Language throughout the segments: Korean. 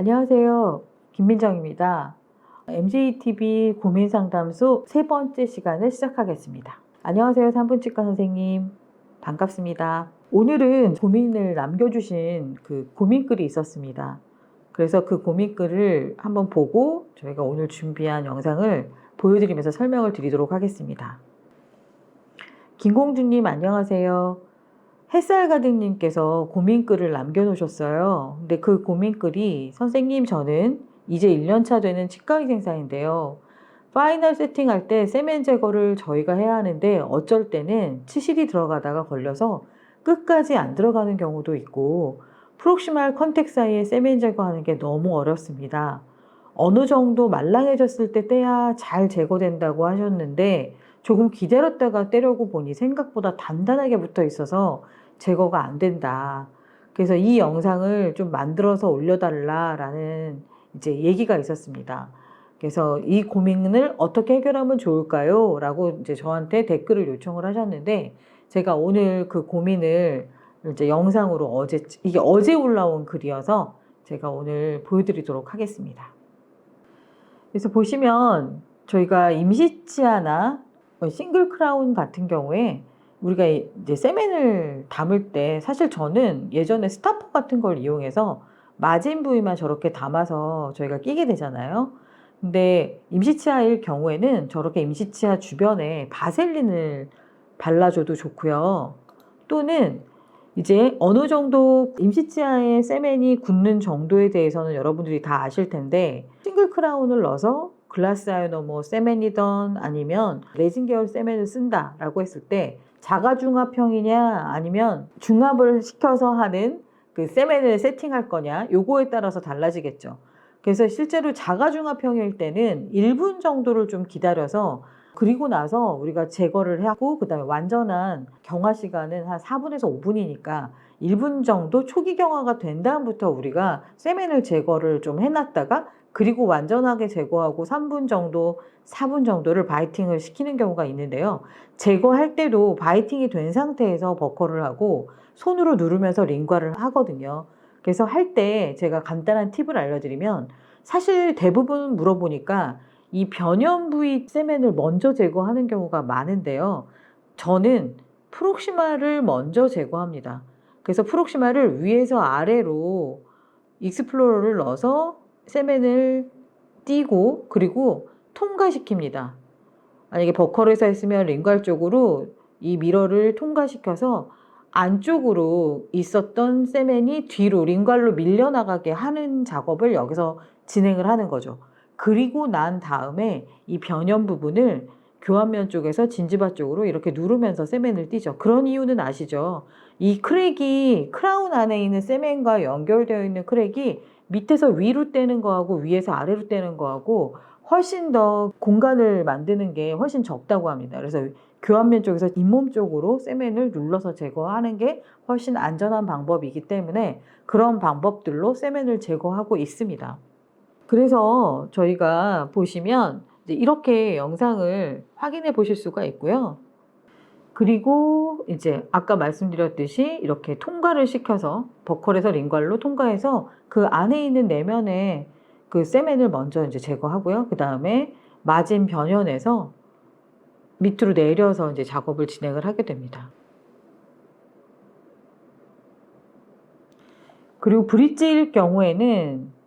안녕하세요. 김민정입니다. MJTV 고민상담소 세 번째 시간을 시작하겠습니다. 안녕하세요. 산부치과 선생님. 반갑습니다. 오늘은 고민을 남겨주신 그 고민글이 있었습니다. 그래서 그 고민글을 한번 보고 저희가 오늘 준비한 영상을 보여드리면서 설명을 드리도록 하겠습니다. 김공주님 안녕하세요. 햇살가득님께서 고민글을 남겨놓으셨어요. 근데 그 고민글이 선생님 저는 이제 1년차 되는 치과의생사인데요. 파이널 세팅할 때 세멘 제거를 저희가 해야 하는데 어쩔 때는 치실이 들어가다가 걸려서 끝까지 안 들어가는 경우도 있고 프록시말 컨택 사이에 세멘 제거하는 게 너무 어렵습니다. 어느 정도 말랑해졌을 때 떼야 잘 제거된다고 하셨는데 조금 기다렸다가 떼려고 보니 생각보다 단단하게 붙어 있어서 제거가 안 된다. 그래서 이 영상을 좀 만들어서 올려달라라는 이제 얘기가 있었습니다. 그래서 이 고민을 어떻게 해결하면 좋을까요? 라고 이제 저한테 댓글을 요청을 하셨는데 제가 오늘 그 고민을 이제 영상으로 어제, 이게 어제 올라온 글이어서 제가 오늘 보여드리도록 하겠습니다. 그래서 보시면 저희가 임시치아나 싱글 크라운 같은 경우에 우리가 이제 세멘을 담을 때 사실 저는 예전에 스타퍼 같은 걸 이용해서 마진 부위만 저렇게 담아서 저희가 끼게 되잖아요. 근데 임시치아일 경우에는 저렇게 임시치아 주변에 바셀린을 발라줘도 좋고요. 또는 이제 어느 정도 임시치아의 세멘이 굳는 정도에 대해서는 여러분들이 다 아실 텐데 싱글 크라운을 넣어서 글라스 아이너모 세멘이던 아니면 레진 계열 세멘을 쓴다라고 했을 때 자가중합형이냐 아니면 중합을 시켜서 하는 그 세멘을 세팅할 거냐 요거에 따라서 달라지겠죠. 그래서 실제로 자가중합형일 때는 1분 정도를 좀 기다려서 그리고 나서 우리가 제거를 하고 그다음에 완전한 경화 시간은 한 4분에서 5분이니까 1분 정도 초기 경화가 된 다음부터 우리가 세멘을 제거를 좀 해놨다가 그리고 완전하게 제거하고 3분 정도, 4분 정도를 바이팅을 시키는 경우가 있는데요. 제거할 때도 바이팅이 된 상태에서 버커를 하고 손으로 누르면서 링과를 하거든요. 그래서 할 때 제가 간단한 팁을 알려드리면 사실 대부분 물어보니까 이 변형 부위 세멘을 먼저 제거하는 경우가 많은데요. 저는 프록시마를 먼저 제거합니다. 그래서 프록시마를 위에서 아래로 익스플로러를 넣어서 세멘을 띄고 그리고 통과시킵니다. 만약에 버커에서 했으면 링괄 쪽으로 이 미러를 통과시켜서 안쪽으로 있었던 세멘이 뒤로 링괄로 밀려나가게 하는 작업을 여기서 진행을 하는 거죠. 그리고 난 다음에 이 변형 부분을 교환면 쪽에서 진지바 쪽으로 이렇게 누르면서 세멘을 띄죠. 그런 이유는 아시죠? 이 크랙이 크라운 안에 있는 세멘과 연결되어 있는 크랙이 밑에서 위로 떼는 거하고 위에서 아래로 떼는 거하고 훨씬 더 공간을 만드는 게 훨씬 적다고 합니다. 그래서 교환면 쪽에서 잇몸 쪽으로 세멘을 눌러서 제거하는 게 훨씬 안전한 방법이기 때문에 그런 방법들로 세멘을 제거하고 있습니다. 그래서 저희가 보시면 이렇게 영상을 확인해 보실 수가 있고요. 그리고 이제 아까 말씀드렸듯이 이렇게 통과를 시켜서 버컬에서 링괄로 통과해서 그 안에 있는 내면에 그 세멘을 먼저 이제 제거하고요. 그 다음에 마진 변연에서 밑으로 내려서 이제 작업을 진행을 하게 됩니다. 그리고 브릿지일 경우에는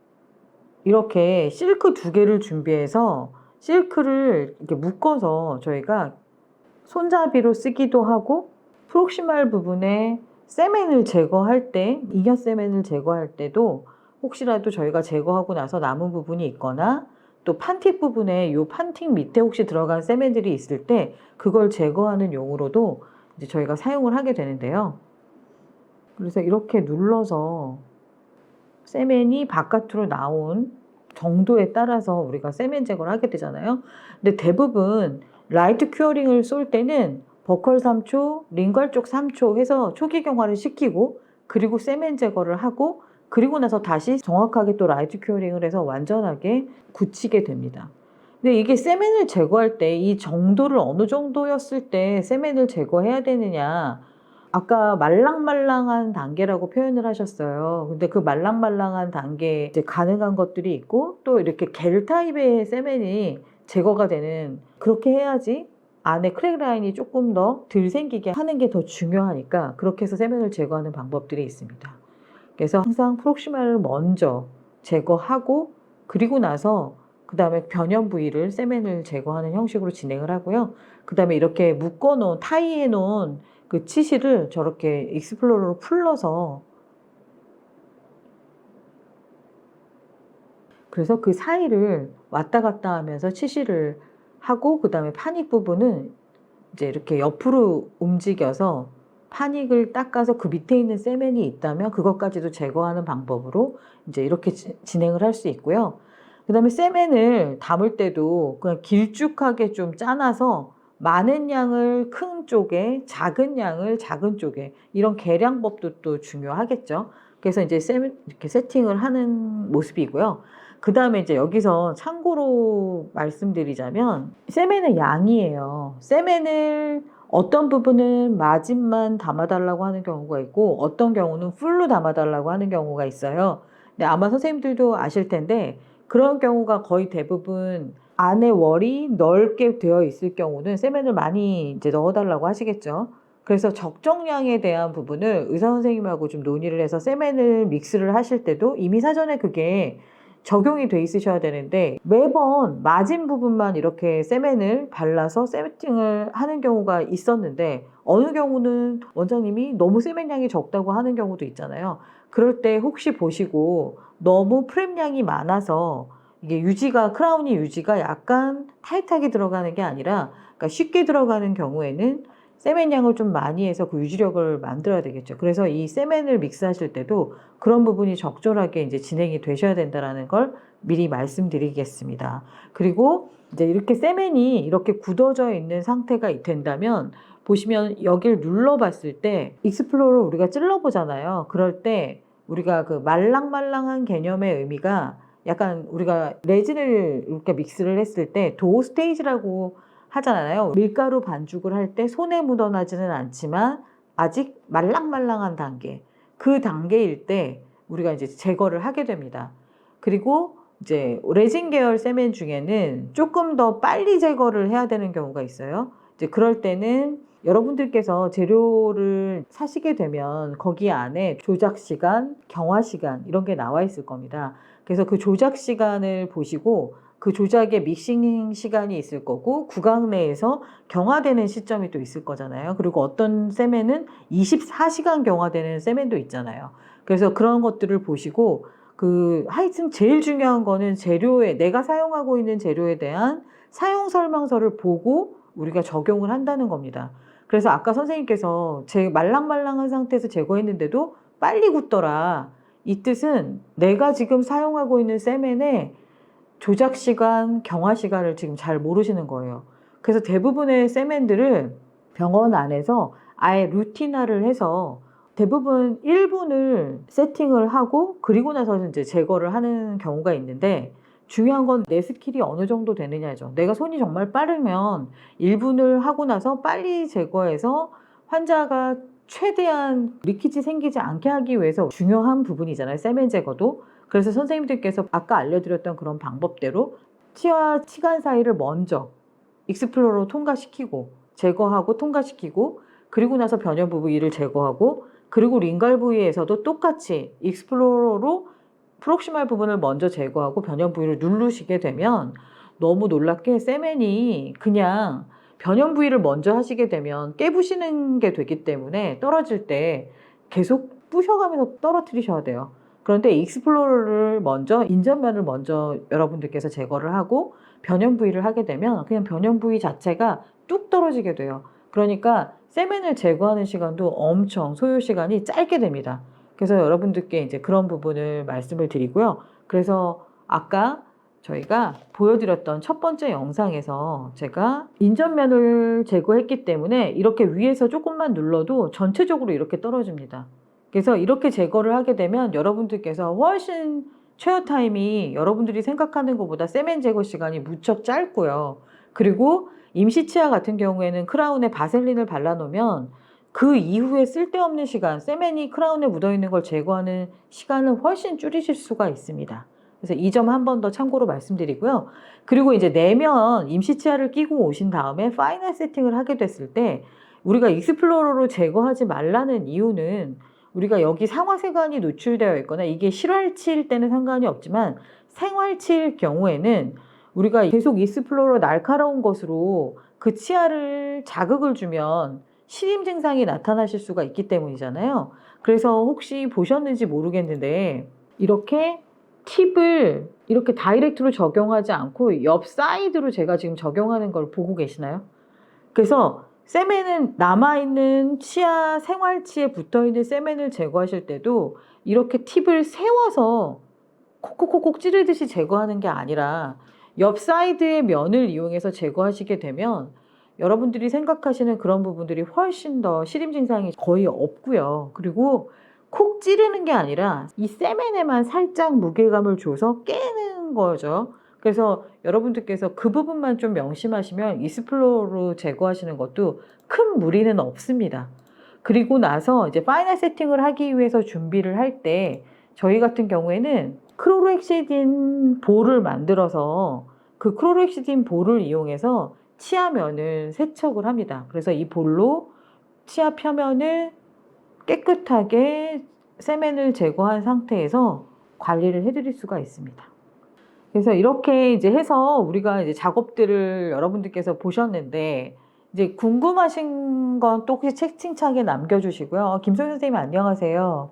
이렇게 실크 두 개를 준비해서 실크를 이렇게 묶어서 저희가 손잡이로 쓰기도 하고 프록시말 부분에 세멘을 제거할 때, 이겨 세멘을 제거할 때도 혹시라도 저희가 제거하고 나서 남은 부분이 있거나 또 판틱 부분에 이 판틱 밑에 혹시 들어간 세멘들이 있을 때 그걸 제거하는 용으로도 이제 저희가 사용을 하게 되는데요. 그래서 이렇게 눌러서 세멘이 바깥으로 나온 정도에 따라서 우리가 세멘 제거를 하게 되잖아요. 근데 대부분 라이트 큐어링을 쏠 때는 버컬 3초, 링괄 쪽 3초 해서 초기 경화를 시키고 그리고 세멘 제거를 하고 그리고 나서 다시 정확하게 또 라이트 큐어링을 해서 완전하게 굳히게 됩니다. 근데 이게 세멘을 제거할 때 이 정도를 어느 정도였을 때 세멘을 제거해야 되느냐 아까 말랑말랑한 단계라고 표현을 하셨어요. 근데 그 말랑말랑한 단계 이제 가능한 것들이 있고 또 이렇게 겔 타입의 세멘이 제거가 되는 그렇게 해야지 안에 크랙 라인이 조금 더 덜 생기게 하는 게 더 중요하니까 그렇게 해서 세면을 제거하는 방법들이 있습니다. 그래서 항상 프록시마를 먼저 제거하고 그리고 나서 그 다음에 변형 부위를 세면을 제거하는 형식으로 진행을 하고요. 그 다음에 이렇게 묶어놓은 타이해 놓은 그 치실을 저렇게 익스플로러로 풀러서 그래서 그 사이를 왔다 갔다 하면서 치실을 하고 그 다음에 파닉 부분은 이제 이렇게 옆으로 움직여서 파닉을 닦아서 그 밑에 있는 세멘이 있다면 그것까지도 제거하는 방법으로 이제 이렇게 지- 진행을 할 수 있고요. 그 다음에 세멘을 담을 때도 그냥 길쭉하게 좀 짜놔서 많은 양을 큰 쪽에 작은 양을 작은 쪽에 이런 계량법도 또 중요하겠죠. 그래서 이제 세 이렇게 세팅을 하는 모습이고요. 그 다음에 이제 여기서 참고로 말씀드리자면 세멘의 양이에요. 세멘을 어떤 부분은 마진만 담아달라고 하는 경우가 있고 어떤 경우는 풀로 담아달라고 하는 경우가 있어요. 근데 아마 선생님들도 아실 텐데 그런 경우가 거의 대부분 안에 월이 넓게 되어 있을 경우는 세면을 많이 이제 넣어달라고 하시겠죠. 그래서 적정량에 대한 부분을 의사 선생님하고 좀 논의를 해서 세면을 믹스를 하실 때도 이미 사전에 그게 적용이 돼 있으셔야 되는데 매번 마진 부분만 이렇게 세면을 발라서 세팅을 하는 경우가 있었는데 어느 경우는 원장님이 너무 세면량이 적다고 하는 경우도 있잖아요. 그럴 때 혹시 보시고 너무 프렘량이 많아서 이게 유지가 크라운이 유지가 약간 타이트하게 들어가는 게 아니라 그러니까 쉽게 들어가는 경우에는 세면량을 좀 많이 해서 그 유지력을 만들어야 되겠죠. 그래서 이 세면을 믹스하실 때도 그런 부분이 적절하게 이제 진행이 되셔야 된다라는 걸 미리 말씀드리겠습니다. 그리고 이제 이렇게 세면이 이렇게 굳어져 있는 상태가 된다면 보시면 여기를 눌러봤을 때 익스플로러 우리가 찔러보잖아요. 그럴 때 우리가 그 말랑말랑한 개념의 의미가 약간 우리가 레진을 이렇게 믹스를 했을 때 도어 스테이지라고 하잖아요. 밀가루 반죽을 할 때 손에 묻어나지는 않지만 아직 말랑말랑한 단계. 그 단계일 때 우리가 이제 제거를 하게 됩니다. 그리고 이제 레진 계열 세멘 중에는 조금 더 빨리 제거를 해야 되는 경우가 있어요. 이제 그럴 때는 여러분들께서 재료를 사시게 되면 거기 안에 조작 시간, 경화 시간 이런 게 나와 있을 겁니다. 그래서 그 조작 시간을 보시고 그 조작의 믹싱 시간이 있을 거고 구강 내에서 경화되는 시점이 또 있을 거잖아요. 그리고 어떤 세면은 24시간 경화되는 세면도 있잖아요. 그래서 그런 것들을 보시고 그 하여튼 제일 중요한 거는 재료에 내가 사용하고 있는 재료에 대한 사용 설명서를 보고 우리가 적용을 한다는 겁니다. 그래서 아까 선생님께서 제 말랑말랑한 상태에서 제거했는데도 빨리 굳더라. 이 뜻은 내가 지금 사용하고 있는 세멘의 조작 시간, 경화 시간을 지금 잘 모르시는 거예요. 그래서 대부분의 세멘들을 병원 안에서 아예 루틴화를 해서 대부분 1분을 세팅을 하고 그리고 나서 이제 제거를 하는 경우가 있는데 중요한 건 내 스킬이 어느 정도 되느냐죠. 내가 손이 정말 빠르면 1분을 하고 나서 빨리 제거해서 환자가 최대한 리키지 생기지 않게 하기 위해서 중요한 부분이잖아요. 세멘 제거도. 그래서 선생님들께서 아까 알려드렸던 그런 방법대로 치와 치간 사이를 먼저 익스플로러로 통과시키고 제거하고 통과시키고 그리고 나서 변형 부위를 제거하고 그리고 링갈 부위에서도 똑같이 익스플로러로 프록시말 부분을 먼저 제거하고 변형 부위를 누르시게 되면 너무 놀랍게 세멘이 그냥 변형 부위를 먼저 하시게 되면 깨부시는 게 되기 때문에 떨어질 때 계속 부셔가면서 떨어뜨리셔야 돼요. 그런데 익스플로러를 먼저 인전면을 먼저 여러분들께서 제거를 하고 변형 부위를 하게 되면 그냥 변형 부위 자체가 뚝 떨어지게 돼요. 그러니까 세멘을 제거하는 시간도 엄청 소요 시간이 짧게 됩니다. 그래서 여러분들께 이제 그런 부분을 말씀을 드리고요. 그래서 아까 저희가 보여드렸던 첫 번째 영상에서 제가 인전면을 제거했기 때문에 이렇게 위에서 조금만 눌러도 전체적으로 이렇게 떨어집니다. 그래서 이렇게 제거를 하게 되면 여러분들께서 훨씬 최어 타임이 여러분들이 생각하는 것보다 세멘 제거 시간이 무척 짧고요. 그리고 임시 치아 같은 경우에는 크라운에 바셀린을 발라놓으면 그 이후에 쓸데없는 시간, 세멘이 크라운에 묻어있는 걸 제거하는 시간을 훨씬 줄이실 수가 있습니다. 그래서 이 점 한 번 더 참고로 말씀드리고요. 그리고 이제 내면 임시 치아를 끼고 오신 다음에 파이널 세팅을 하게 됐을 때 우리가 익스플로러로 제거하지 말라는 이유는 우리가 여기 상하세관이 노출되어 있거나 이게 실활치일 때는 상관이 없지만 생활치일 경우에는 우리가 계속 익스플로러 날카로운 것으로 그 치아를 자극을 주면 시림 증상이 나타나실 수가 있기 때문이잖아요. 그래서 혹시 보셨는지 모르겠는데 이렇게 팁을 이렇게 다이렉트로 적용하지 않고 옆 사이드로 제가 지금 적용하는 걸 보고 계시나요? 그래서 세멘은 남아있는 치아 생활치에 붙어있는 세멘을 제거하실 때도 이렇게 팁을 세워서 콕콕콕콕 찌르듯이 제거하는 게 아니라 옆 사이드의 면을 이용해서 제거하시게 되면 여러분들이 생각하시는 그런 부분들이 훨씬 더 시림 증상이 거의 없고요. 그리고 콕 찌르는 게 아니라 이 세멘에만 살짝 무게감을 줘서 깨는 거죠. 그래서 여러분들께서 그 부분만 좀 명심하시면 이스플로로 제거하시는 것도 큰 무리는 없습니다. 그리고 나서 이제 파이널 세팅을 하기 위해서 준비를 할 때 저희 같은 경우에는 크로로엑시딘 볼을 만들어서 그 크로로엑시딘 볼을 이용해서 치아면을 세척을 합니다. 그래서 이 볼로 치아 표면을 깨끗하게 세멘을 제거한 상태에서 관리를 해드릴 수가 있습니다. 그래서 이렇게 이제 해서 우리가 이제 작업들을 여러분들께서 보셨는데 이제 궁금하신 건 또 혹시 채팅창에 남겨주시고요. 어, 김소희 선생님 안녕하세요.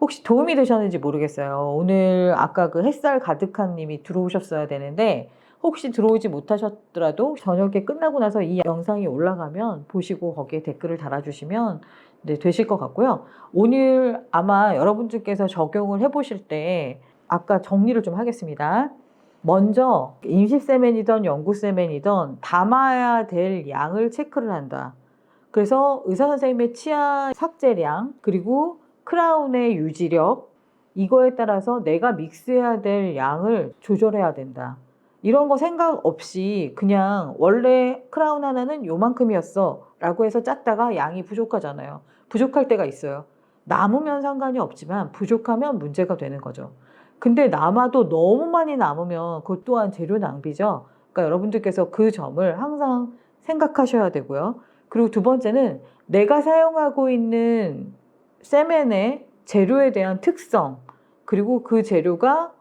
혹시 도움이 되셨는지 모르겠어요. 오늘 아까 그 햇살 가득한 님이 들어오셨어야 되는데 혹시 들어오지 못하셨더라도 저녁에 끝나고 나서 이 영상이 올라가면 보시고 거기에 댓글을 달아주시면 네, 되실 것 같고요. 오늘 아마 여러분들께서 적용을 해보실 때 아까 정리를 좀 하겠습니다. 먼저 임시세멘이든 연구세멘이든 담아야 될 양을 체크를 한다. 그래서 의사 선생님의 치아 삭제량 그리고 크라운의 유지력 이거에 따라서 내가 믹스해야 될 양을 조절해야 된다. 이런 거 생각 없이 그냥 원래 크라운 하나는 요만큼이었어 라고 해서 짰다가 양이 부족하잖아요. 부족할 때가 있어요. 남으면 상관이 없지만 부족하면 문제가 되는 거죠. 근데 남아도 너무 많이 남으면 그것 또한 재료 낭비죠. 그러니까 여러분들께서 그 점을 항상 생각하셔야 되고요. 그리고 두 번째는 내가 사용하고 있는 세멘의 재료에 대한 특성, 그리고 그 재료가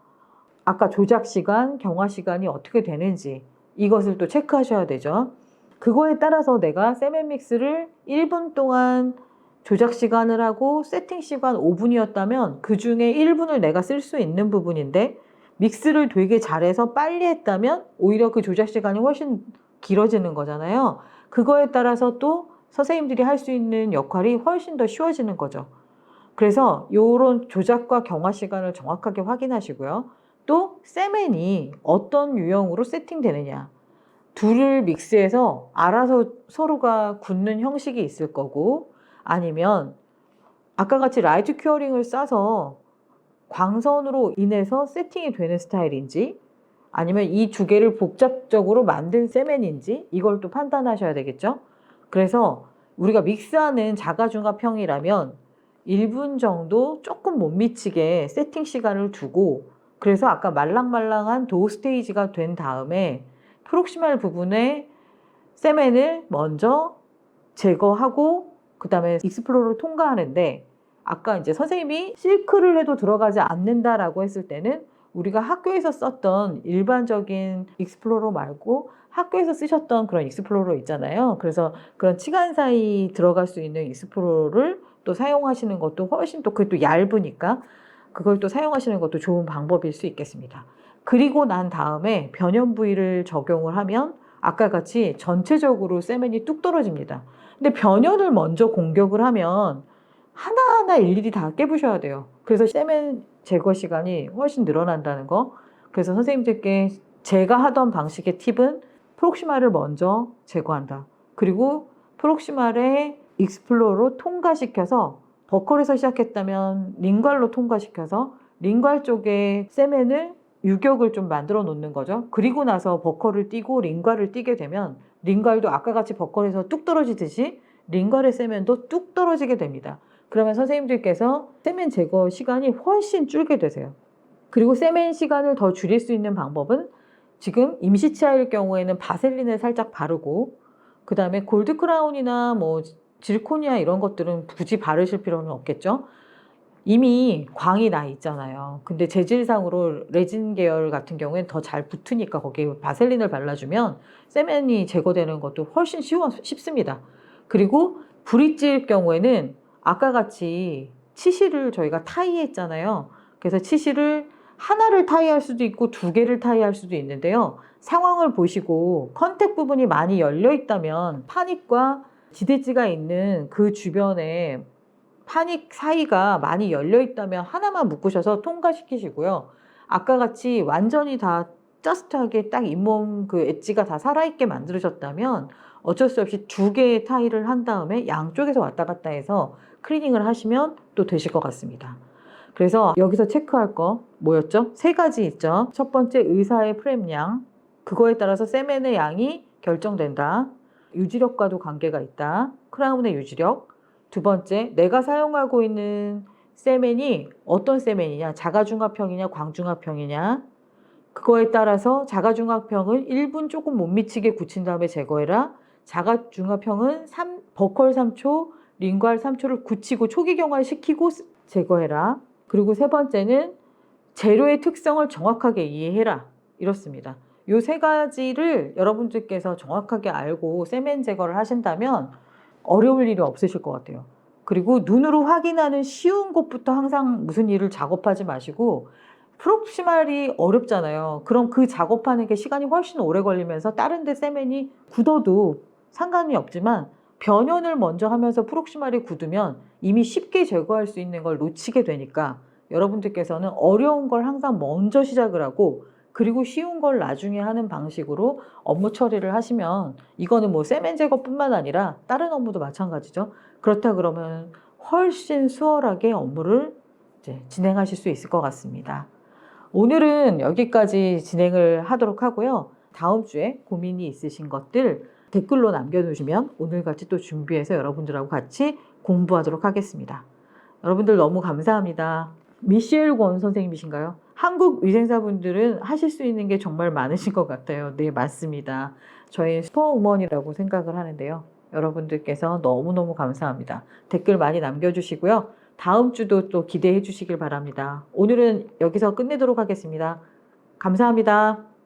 아까 조작 시간, 경화 시간이 어떻게 되는지 이것을 또 체크하셔야 되죠. 그거에 따라서 내가 세멘 믹스를 1분 동안 조작 시간을 하고 세팅 시간 5분이었다면 그 중에 1분을 내가 쓸 수 있는 부분인데 믹스를 되게 잘해서 빨리 했다면 오히려 그 조작 시간이 훨씬 길어지는 거잖아요. 그거에 따라서 또 선생님들이 할 수 있는 역할이 훨씬 더 쉬워지는 거죠. 그래서 이런 조작과 경화 시간을 정확하게 확인하시고요. 또 세멘이 어떤 유형으로 세팅되느냐. 둘을 믹스해서 알아서 서로가 굳는 형식이 있을 거고 아니면 아까 같이 라이트 큐어링을 싸서 광선으로 인해서 세팅이 되는 스타일인지 아니면 이 두 개를 복잡적으로 만든 세멘인지 이걸 또 판단하셔야 되겠죠. 그래서 우리가 믹스하는 자가중합형이라면 1분 정도 조금 못 미치게 세팅 시간을 두고 그래서 아까 말랑말랑한 도우 스테이지가 된 다음에 프록시말 부분에 세멘을 먼저 제거하고 그 다음에 익스플로러를 통과하는데 아까 이제 선생님이 실크를 해도 들어가지 않는다라고 했을 때는 우리가 학교에서 썼던 일반적인 익스플로러 말고 학교에서 쓰셨던 그런 익스플로러 있잖아요. 그래서 그런 치간 사이 들어갈 수 있는 익스플로러를 또 사용하시는 것도 훨씬 또 그게 또 얇으니까 그걸 또 사용하시는 것도 좋은 방법일 수 있겠습니다. 그리고 난 다음에 변형 부위를 적용을 하면 아까 같이 전체적으로 세멘이 뚝 떨어집니다. 근데 변형을 먼저 공격을 하면 하나하나 일일이 다 깨부셔야 돼요. 그래서 세멘 제거 시간이 훨씬 늘어난다는 거. 그래서 선생님들께 제가 하던 방식의 팁은 프록시마를 먼저 제거한다. 그리고 프록시마를 익스플로로 통과시켜서 버컬에서 시작했다면 링괄로 통과시켜서 링괄 쪽에 세멘을 유격을 좀 만들어 놓는 거죠. 그리고 나서 버컬을 띄고 링괄을 띄게 되면 링괄도 아까 같이 버컬에서 뚝 떨어지듯이 링거의 세면도 뚝 떨어지게 됩니다. 그러면 선생님들께서 세면 제거 시간이 훨씬 줄게 되세요. 그리고 세면 시간을 더 줄일 수 있는 방법은 지금 임시치아일 경우에는 바셀린을 살짝 바르고 그 다음에 골드 크라운이나 뭐 질코니아 이런 것들은 굳이 바르실 필요는 없겠죠. 이미 광이 나 있잖아요. 근데 재질상으로 레진 계열 같은 경우에는 더잘 붙으니까 거기에 바셀린을 발라주면 세면이 제거되는 것도 훨씬 쉬워, 쉽습니다. 그리고 브릿지일 경우에는 아까 같이 치실을 저희가 타이했잖아요. 그래서 치실을 하나를 타이할 수도 있고 두 개를 타이할 수도 있는데요. 상황을 보시고 컨택 부분이 많이 열려 있다면 파닉과 지대지가 있는 그 주변에 파닉 사이가 많이 열려 있다면 하나만 묶으셔서 통과시키시고요. 아까 같이 완전히 다 저스트하게 딱 잇몸 그 엣지가 다 살아있게 만들으셨다면 어쩔 수 없이 두 개의 타일을 한 다음에 양쪽에서 왔다 갔다 해서 클리닝을 하시면 또 되실 것 같습니다. 그래서 여기서 체크할 거 뭐였죠? 세 가지 있죠. 첫 번째 의사의 프렘량. 그거에 따라서 세멘의 양이 결정된다. 유지력과도 관계가 있다. 크라운의 유지력. 두 번째, 내가 사용하고 있는 세멘이 어떤 세멘이냐, 자가중합형이냐, 광중합형이냐. 그거에 따라서 자가중합형은 1분 조금 못 미치게 굳힌 다음에 제거해라. 자가중합형은 3, 버컬 3초, 링괄 3초를 굳히고 초기 경화시키고 제거해라. 그리고 세 번째는 재료의 특성을 정확하게 이해해라. 이렇습니다. 요 세 가지를 여러분들께서 정확하게 알고 세멘 제거를 하신다면 어려울 일이 없으실 것 같아요. 그리고 눈으로 확인하는 쉬운 곳부터 항상 무슨 일을 작업하지 마시고 프록시말이 어렵잖아요. 그럼 그 작업하는 게 시간이 훨씬 오래 걸리면서 다른 데 세멘이 굳어도 상관이 없지만 변연을 먼저 하면서 프록시말이 굳으면 이미 쉽게 제거할 수 있는 걸 놓치게 되니까 여러분들께서는 어려운 걸 항상 먼저 시작을 하고 그리고 쉬운 걸 나중에 하는 방식으로 업무 처리를 하시면 이거는 뭐 세멘 제거뿐만 아니라 다른 업무도 마찬가지죠. 그렇다 그러면 훨씬 수월하게 업무를 진행하실 수 있을 것 같습니다. 오늘은 여기까지 진행을 하도록 하고요. 다음 주에 고민이 있으신 것들 댓글로 남겨두시면 오늘같이 또 준비해서 여러분들하고 같이 공부하도록 하겠습니다. 여러분들 너무 감사합니다. 미셸 권 선생님이신가요? 한국 위생사분들은 하실 수 있는 게 정말 많으신 것 같아요. 네, 맞습니다. 저희 슈퍼우먼이라고 생각을 하는데요. 여러분들께서 너무너무 감사합니다. 댓글 많이 남겨주시고요. 다음 주도 또 기대해 주시길 바랍니다. 오늘은 여기서 끝내도록 하겠습니다. 감사합니다.